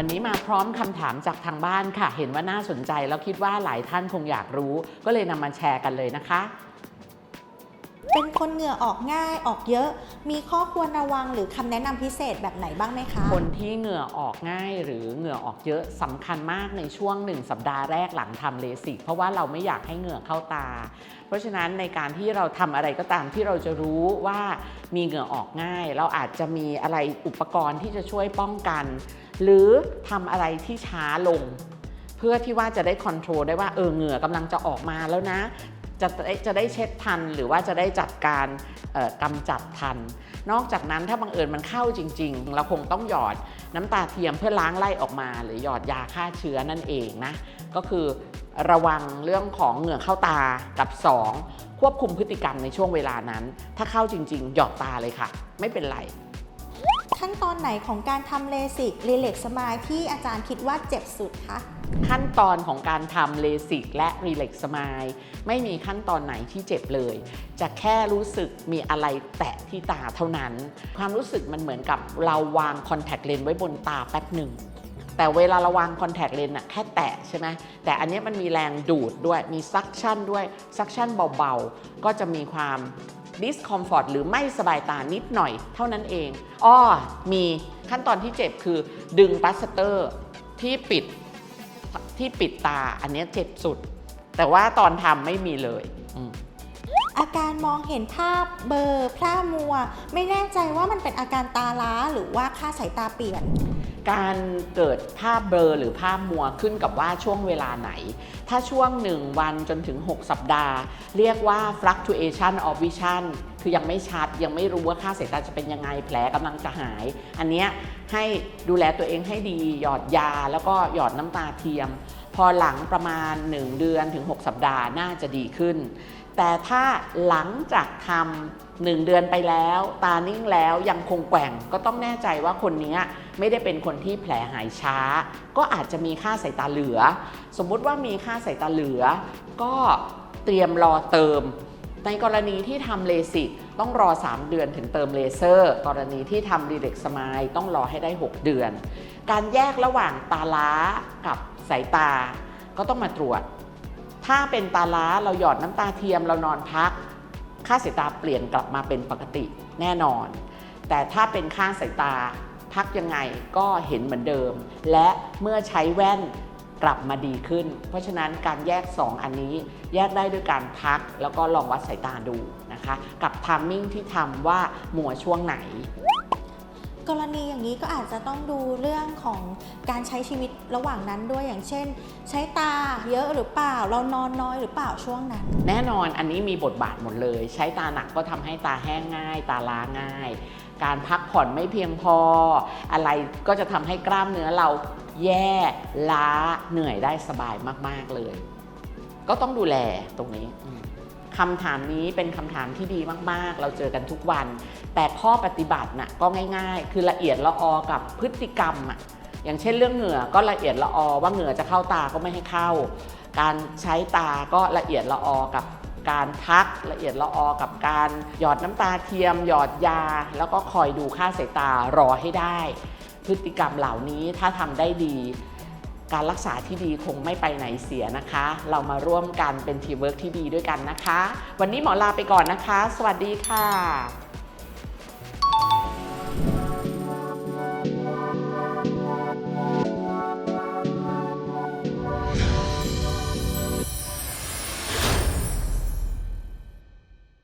วันนี้มาพร้อมคำถามจากทางบ้านค่ะ เห็นว่าน่าสนใจแล้วคิดว่าหลายท่านคงอยากรู้ ก็เลยนำมาแชร์กันเลยนะคะ เป็นคนเหงื่อออกง่ายออกเยอะ มีข้อควรระวังหรือคำแนะนำพิเศษแบบไหนบ้างไหมคะ คนที่เหงื่อออกง่ายหรือเหงื่อออกเยอะสำคัญมากในช่วงหนึ่งสัปดาห์แรกหลังทำเลสิกเพราะว่าเราไม่อยากให้เหงื่อเข้าตา เพราะฉะนั้นในการที่เราทำอะไรก็ตามที่เราจะรู้ว่ามีเหงื่อออกง่าย เราอาจจะมีอะไรอุปกรณ์ที่จะช่วยป้องกัน หรือทำอะไรที่ช้าลง เพื่อที่ว่าจะได้คอนโทรลได้ว่าเออเหงื่อกำลังจะออกมาแล้วนะ จะได้จะได้เช็ดทันหรือว่าจะได้จัดการกำจัดทัน นอกจากนั้นถ้าบังเอิญมันเข้าจริง ๆ เราคงต้องหยอดน้ำตาเทียมเพื่อล้างไล่ออกมา หรือหยอดยาฆ่าเชื้อนั่นเองนะก็คือระวังเรื่องของเหงื่อเข้าตากับ 2 ควบคุมพฤติกรรมในช่วงเวลานั้น ถ้าเข้าจริง ๆ หยอดตาเลยค่ะ ไม่เป็นไร ขั้นตอนไหนของการทำเลสิกรีเล็กสมายที่อาจารย์คิดว่าเจ็บสุดคะขั้นตอนของการทำเลสิกและรีเล็กสมายไม่มีขั้นตอนไหนที่เจ็บเลย จะแค่รู้สึกมีอะไรแตะที่ตาเท่านั้น ความรู้สึกมันเหมือนกับเราวางคอนแทคเลนส์ไว้บนตาแป๊บหนึ่งแต่เวลาเราวางคอนแทคเลนส์อะแค่แตะใช่ไหมแต่อันนี้มันมีแรงดูดด้วยมีซักชั่นด้วยซักชั่นเบาๆ ก็จะมีความ ดิสคอมฟอร์ตหรือไม่สบายตานิดหน่อยเท่านั้นเองอ้อมีขั้นตอนที่เจ็บคือดึงปัสเตอร์ที่ปิดที่ปิดตาอันนี้เจ็บสุด แต่ว่าตอนทำไม่มีเลยอาการมองเห็นภาพเบลอร์พร่ามัว ไม่แน่ใจว่ามันเป็นอาการตาล้าหรือว่าค่าสายตาเปลี่ยน การเกิดภาพเบลอหรือภาพมัวขึ้นกับว่าช่วงเวลาไหน ถ้าช่วง 1 วันจนถึง 6 สัปดาห์ เรียกว่า fluctuation of vision คือยังไม่ชัดยังไม่รู้ว่าค่าสายตาจะเป็นยังไงแผลกำลังจะหาย อันเนี้ยให้ดูแลตัวเองให้ดีหยอดยาแล้วก็หยอดน้ำตาเทียม พอหลังประมาณ 1 เดือนถึง 6 สัปดาห์น่าจะดีขึ้น แต่ถ้าหลังจากทำ หนึ่งเดือนไปแล้ว ตานิ่งแล้วยังคงแกว่งก็ต้องแน่ใจว่าคนนี้ไม่ได้เป็นคนที่แผลหายช้า ก็อาจจะมีค่าสายตาเหลือ สมมุติว่ามีค่าสายตาเหลือ ก็เตรียมรอเติม ในกรณีที่ทำเลสิกต้องรอ 3 เดือนถึงเติมเลเซอร์ กรณีที่ทำรีเล็กสมายต้องรอให้ได้ 6 เดือน การแยกระหว่างตาล้ากับสายตาก็ต้องมาตรวจ ถ้าเป็นตาล้าเราหยอดน้ำตาเทียมเรานอนพัก ค่าสายตาเปลี่ยนกลับมาเป็นปกติแน่นอน แต่ถ้าเป็นข้างสายตาพักยังไงก็เห็นเหมือนเดิม และเมื่อใช้แว่นกลับมาดีขึ้น เพราะฉะนั้นการแยก 2 อันนี้แยกได้ด้วยการพักแล้วก็ลองวัดสายตาดูนะคะ กับทามมิ่งที่ทำว่ามัวช่วงไหน กรณีอย่างนี้ก็อาจจะต้องดูเรื่องของการใช้ชีวิตระหว่างนั้นด้วยอย่างเช่น ใช้ตาเยอะหรือเปล่า เรานอนน้อยหรือเปล่าช่วงนั้น แน่นอนอันนี้มีบทบาทหมดเลย ใช้ตาหนักก็ทำให้ตาแห้งง่าย ตาล้าง่าย การพักผ่อนไม่เพียงพอ อะไรก็จะทำให้กล้ามเนื้อเราแย่ล้าเหนื่อยได้สบายมาก ๆเลย ก็ต้องดูแลตรงนี้ คำถามนี้เป็นคำถามที่ดีมากๆ เราเจอกันทุกวัน แต่ข้อปฏิบัติน่ะก็ง่ายๆ คือละเอียดละออกับพฤติกรรมอะอย่างเช่นเรื่องเหงื่อก็ละเอียดละออว่าเหงื่อจะเข้าตาก็ไม่ให้เข้า การใช้ตาก็ละเอียดละออกับการพักละเอียดละออกับการหยอดน้ำตาเทียม หยอดยา แล้วก็คอยดูค่าสายตารอให้ได้ พฤติกรรมเหล่านี้ถ้าทำได้ดี การรักษาที่ดีคงไม่ไปไหนเสียนะคะ เรามาร่วมกันเป็นทีมเวิร์กที่ดีด้วยกันนะคะ วันนี้หมอลาไปก่อนนะคะ สวัสดีค่ะ